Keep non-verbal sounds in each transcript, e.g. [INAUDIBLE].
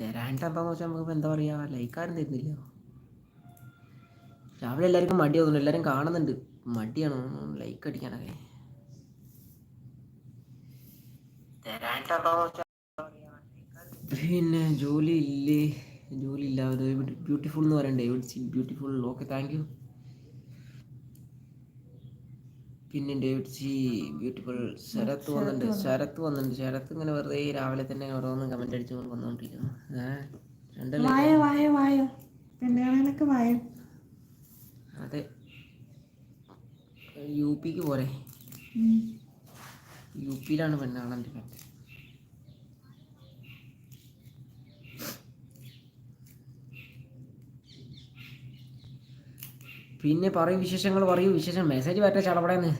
തരാനിട്ട് എന്താന്ന് വെച്ചാൽ നമുക്ക് എന്താ പറയുക ലൈക്കാരും തരുന്നില്ല രാവിലെ എല്ലാവർക്കും മടി തോന്നുന്നു എല്ലാവരും കാണുന്നുണ്ട്. മടിയാണ് ലൈക്ക് അടിക്കാനൊക്കെ? പിന്നെ ജോലി ഇല്ലേ? ജോലി ഇല്ലാതെ ബ്യൂട്ടിഫുൾ എന്ന് പറയണ്ടേ? Beautiful okay thank you. പിന്നെ ഡേവിഡ് സി ബ്യൂട്ടിഫുൾ ശരത്ത് വന്നിട്ടുണ്ട് ശരത്ത് വന്നിട്ടുണ്ട് ശരത്ത് ഇങ്ങനെ വെറുതെ രാവിലെ തന്നെ ഓരോന്നും കമന്റ് അടിച്ചു കൊണ്ട് വന്നുകൊണ്ടിരിക്കുന്നു ഏഹ് അതെ. യു പിക്ക് പോരെ. യു പിയിലാണ് പെണ്ണാളന്റെ പിന്നെ പറയും വിശേഷങ്ങൾ പറയൂ. വിശേഷം മെസ്സേജ് പറ്റ ചടപടേന്ന്?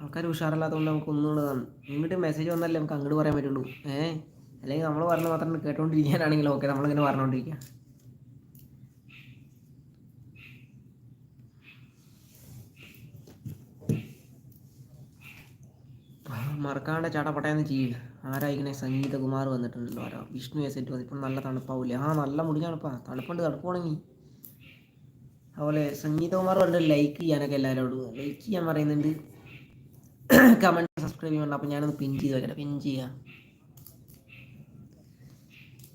ആൾക്കാർ ഉഷാറല്ലാത്തതുകൊണ്ട് നമുക്ക് ഒന്നുള്ളതാണ്. ഇങ്ങോട്ട് മെസ്സേജ് വന്നാലേ നമുക്ക് അങ്ങോട്ട് പറയാൻ പറ്റുള്ളൂ. ഏഹ് അല്ലെങ്കിൽ നമ്മൾ പറഞ്ഞ മാത്രം കേട്ടോണ്ടിരിക്കാനാണെങ്കിൽ ഓക്കെ നമ്മളിങ്ങനെ പറഞ്ഞുകൊണ്ടിരിക്കുക മറക്കാണ്ട് ചാടപ്പട്ടയെന്ന് ചെയ്യില്ല ആരായിക്കണേ സംഗീതകുമാർ വന്നിട്ടുണ്ടല്ലോ? ആരാ? വിഷ്ണു എസ് എറ്റ് വന്നു ഇപ്പം നല്ല തണുപ്പാവില്ലേ? ആ നല്ല മുടി തണുപ്പാ. തണുപ്പുണ്ട് തണുപ്പാണെങ്കിൽ അതുപോലെ സംഗീതകുമാർ പറഞ്ഞിട്ട് ലൈക്ക് ചെയ്യാനൊക്കെ എല്ലാവരോടും ലൈക്ക് ചെയ്യാൻ പറയുന്നുണ്ട്. കമന്റ് സബ്സ്ക്രൈബ് ചെയ്യണം അപ്പം ഞാനൊന്ന് പിൻ ചെയ്ത് വെക്കട്ടെ. പിൻ ചെയ്യാം.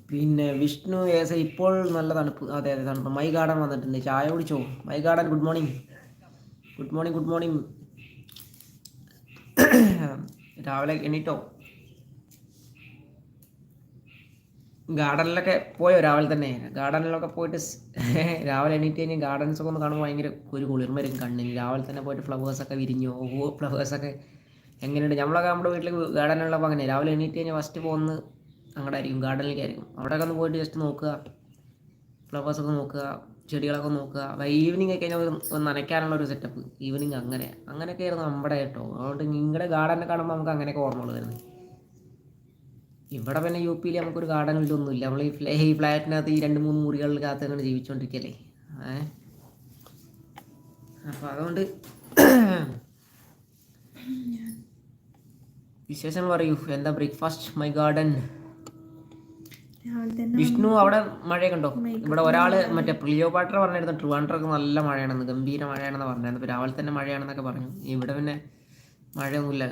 പിന്നെ വിഷ്ണു ഏസ ഇപ്പോൾ നല്ല തണുപ്പ്. അതെ അതെ തണുപ്പ്. മൈ ഗാർഡൻ വന്നിട്ടുണ്ട്. ചായ കുടിച്ചോ? My garden good morning good morning good morning രാവിലെ എണീറ്റോ? ഗാർഡനിലൊക്കെ പോയോ രാവിലെ തന്നെ? ഗാർഡനിലൊക്കെ പോയിട്ട് [LAUGHS] രാവിലെ എണീറ്റ് കഴിഞ്ഞ് ഗാർഡൻസ് ഒക്കെ ഒന്ന് കാണുമ്പോൾ ഭയങ്കര ഒരു കുളിർമ വരും കണ്ണിന്. രാവിലെ തന്നെ പോയിട്ട് ഫ്ലവേഴ്സൊക്കെ വിരിഞ്ഞു ഓ ഫ്ലവേഴ്സൊക്കെ എങ്ങനെയുണ്ട്? നമ്മളൊക്കെ നമ്മുടെ വീട്ടിൽ ഗാർഡനുള്ളപ്പോൾ അങ്ങനെ. രാവിലെ എണീറ്റ് കഴിഞ്ഞാൽ ഫസ്റ്റ് പോകുന്നത് അങ്ങോട്ടായിരിക്കും ഗാർഡനിലേക്കായിരിക്കും അവിടെയൊക്കെ ഒന്ന് പോയിട്ട് ജസ്റ്റ് നോക്കുക. ഫ്ലവേഴ്സൊക്കെ നോക്കുക ചെടികളൊക്കെ നോക്കുക. ഈവനിങ് ഒക്കെ കഴിഞ്ഞാൽ നനയ്ക്കാനുള്ള ഒരു സെറ്റപ്പ് ഈവനിങ് അങ്ങനെ. അങ്ങനെയൊക്കെ ആയിരുന്നു നമ്മുടെ കേട്ടോ. അതുകൊണ്ട് നിങ്ങളുടെ ഗാർഡനെ കാണുമ്പോൾ നമുക്ക് അങ്ങനെയൊക്കെ ഓർമ്മകൾ ഇവിടെ പിന്നെ യു പിയിൽ നമുക്കൊരു ഗാർഡൻ ഇല്ലൊന്നുമില്ല നമ്മൾ ഈ ഫ്ലേ ഈ ഫ്ലാറ്റിനകത്ത് ഈ രണ്ട് മൂന്ന് മുറികളിൽ കാത്ത് അങ്ങനെ ജീവിച്ചുകൊണ്ടിരിക്കല്ലേ ഏ? അപ്പോൾ അതുകൊണ്ട് വിശേഷം പറയൂ. എന്താ ബ്രേക്ക്ഫാസ്റ്റ് മൈ ഗാർഡൻ വിഷ്ണു അവിടെ മഴയൊക്കെ ഉണ്ടോ ഇവിടെ ഒരാൾ മറ്റേ പ്ലിയോപാട്ര പറഞ്ഞിരുന്നു ട്രിവാൻഡ്രൊക്കെ നല്ല മഴയാണെന്ന് ഗംഭീര മഴയാണെന്ന് പറഞ്ഞത് ഇപ്പൊ രാവിലെ തന്നെ മഴയാണെന്നൊക്കെ പറഞ്ഞു. ഇവിടെ പിന്നെ മഴയൊന്നുമില്ല.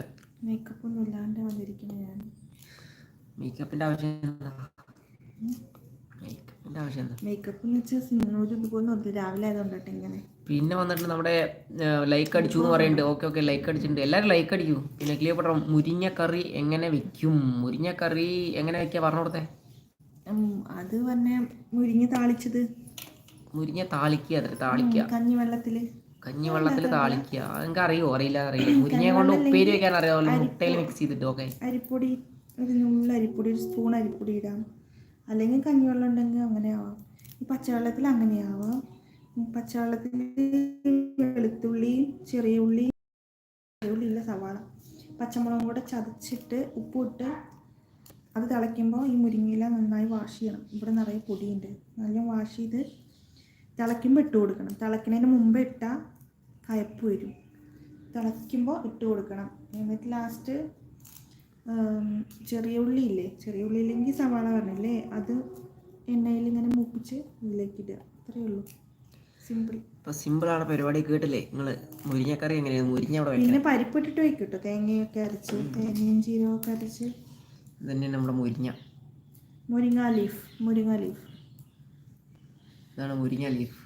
മേക്കപ്പിന്റെ ആവശ്യം മേക്കപ്പിന്റെ ആവശ്യം മേക്കപ്പ് എന്ന് വെച്ചാൽ സിനിമയോട് ഇതുപോലെ രാവിലെ ആയതുകൊണ്ടാട്ടെ ഇങ്ങനെ. പിന്നെ വന്നിട്ട് നമ്മുടെ ലൈക്ക് അടിച്ചു എന്ന് പറയുന്നുണ്ട്. ഓക്കെ ഓക്കെ ലൈക്ക് അടിച്ചിട്ടുണ്ട്. എല്ലാവരും ലൈക്ക് അടിക്കൂ. പിന്നെ ക്ലിയർ മുരിങ്ങ കറി എങ്ങനെ വെക്കും? മുരിങ്ങ കറി എങ്ങനെ വെക്കുക പറഞ്ഞു കൊടുത്തേ അത് പറഞ്ഞ മുരിങ്ങ താളിച്ചത്. മുരിങ്ങ താളിക്കുക അത്ര താളിക്കുക കഞ്ഞിവെള്ളത്തിൽ. കഞ്ഞിവെള്ളത്തിൽ താളിക്കുക എനിക്ക് അറിയോ അറിയില്ല അറിയില്ല. മുരിങ്ങ കൊണ്ട് ഉപ്പേരി വെക്കാൻ അറിയാമല്ലോ മുട്ടയിൽ മിക്സ് ചെയ്തിട്ട് ഓക്കെ അരിപ്പൊടി ഒരു നുള്ള അരിപ്പൊടി ഒരു സ്പൂൺ അരിപ്പൊടി ഇടാം. അല്ലെങ്കിൽ കഞ്ഞിവെള്ളം ഉണ്ടെങ്കിൽ അങ്ങനെ ആവാം. ഈ പച്ചവെള്ളത്തിൽ അങ്ങനെ ആവാം. പച്ചവെള്ളത്തിൽ വെളുത്തുള്ളി ചെറിയ ഉള്ളി ചെറിയ ഉള്ളി ഇല്ല സവാള പച്ചമുളകും കൂടെ ചതച്ചിട്ട് ഉപ്പിട്ട് അത് തിളയ്ക്കുമ്പോൾ ഈ മുരിങ്ങയില നന്നായി വാഷ് ചെയ്യണം. ഇവിടെ നിറയെ പൊടിയുണ്ട്. നല്ല വാഷ് ചെയ്ത് തിളയ്ക്കുമ്പോൾ ഇട്ട് കൊടുക്കണം. തിളയ്ക്കുന്നതിന് മുമ്പ് ഇട്ടാൽ കയപ്പ് വരും. തിളയ്ക്കുമ്പോൾ ഇട്ട് കൊടുക്കണം. എന്നിട്ട് ലാസ്റ്റ് ചെറിയ ഉള്ളി ഇല്ലേ? ചെറിയ ഉള്ളി ഇല്ലെങ്കിൽ സവാള പറഞ്ഞില്ലേ? അത് എണ്ണയിൽ ഇങ്ങനെ മൂപ്പിച്ച് ഇതിലേക്ക് ഇടുക. അത്രയേ ഉള്ളൂ. സിമ്പിൾ ഇപ്പോൾ സിമ്പിളാണ് പരിപാടി കേട്ടില്ലേ? നിങ്ങൾ മുരിങ്ങക്കറി എങ്ങനെയാണ് മുരിങ്ങ അവിടെ പിന്നെ പരിപ്പിട്ടിട്ട് വയ്ക്കും കേട്ടോ. തേങ്ങയൊക്കെ അരച്ച്. തേങ്ങയും ജീരകമൊക്കെ അരച്ച്. ഇത് തന്നെയാണ് നമ്മുടെ മുരിങ്ങ. മുരിങ്ങ ലീഫ് മുരിങ്ങ ലീഫ് ഇതാണ് മുരിങ്ങ ലീഫ്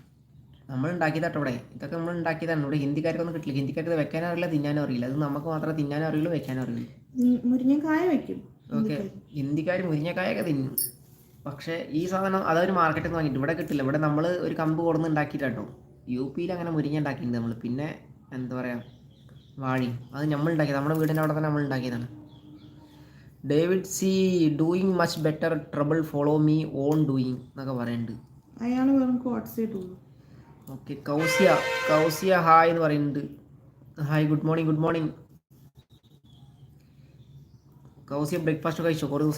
നമ്മൾ ഉണ്ടാക്കിയതാട്ടോ ഇവിടെ. ഇതൊക്കെ നമ്മൾ ഉണ്ടാക്കിയതാണ്. ഇവിടെ ഹിന്ദിക്കാർക്കൊന്നും കിട്ടില്ല. ഹിന്ദിക്കാർക്ക് വെക്കാനും അറിയില്ല തിന്നാനും അറിയില്ല. അത് നമുക്ക് മാത്രമേ തിന്നാനും അറിയുള്ളൂ വെക്കാനും അറിയുള്ളൂ. മുരിങ്ങക്കായ വെക്കും ഓക്കെ. ഹിന്ദിക്കാർ മുരിങ്ങക്കായൊക്കെ തിന്നും. പക്ഷേ ഈ സാധനം അതൊരു മാർക്കറ്റിൽ നിന്ന് വാങ്ങിയിട്ട് ഇവിടെ കിട്ടില്ല. ഇവിടെ നമ്മൾ ഒരു കമ്പ് കൊടുന്ന് ഉണ്ടാക്കിയിട്ടോ യു പിയിൽ അങ്ങനെ മുരിങ്ങ ഉണ്ടാക്കിയിട്ടുണ്ട് നമ്മൾ. പിന്നെ എന്താ പറയുക വാഴയും. അത് നമ്മൾ ഉണ്ടാക്കിയത്. നമ്മുടെ വീടിന്റെ അവിടെ തന്നെ നമ്മൾ ഉണ്ടാക്കിയതാണ്. David C doing much better trouble follow me on doing എന്നൊക്കെ പറയുന്നുണ്ട് അയാൾ വെറും ഓക്കെ കൗസിയ കൗസിയ ഹായ് എന്ന് പറയുന്നുണ്ട് hi good morning good morning Kausiya breakfast കഴിച്ചോ? കുറേ ദിവസം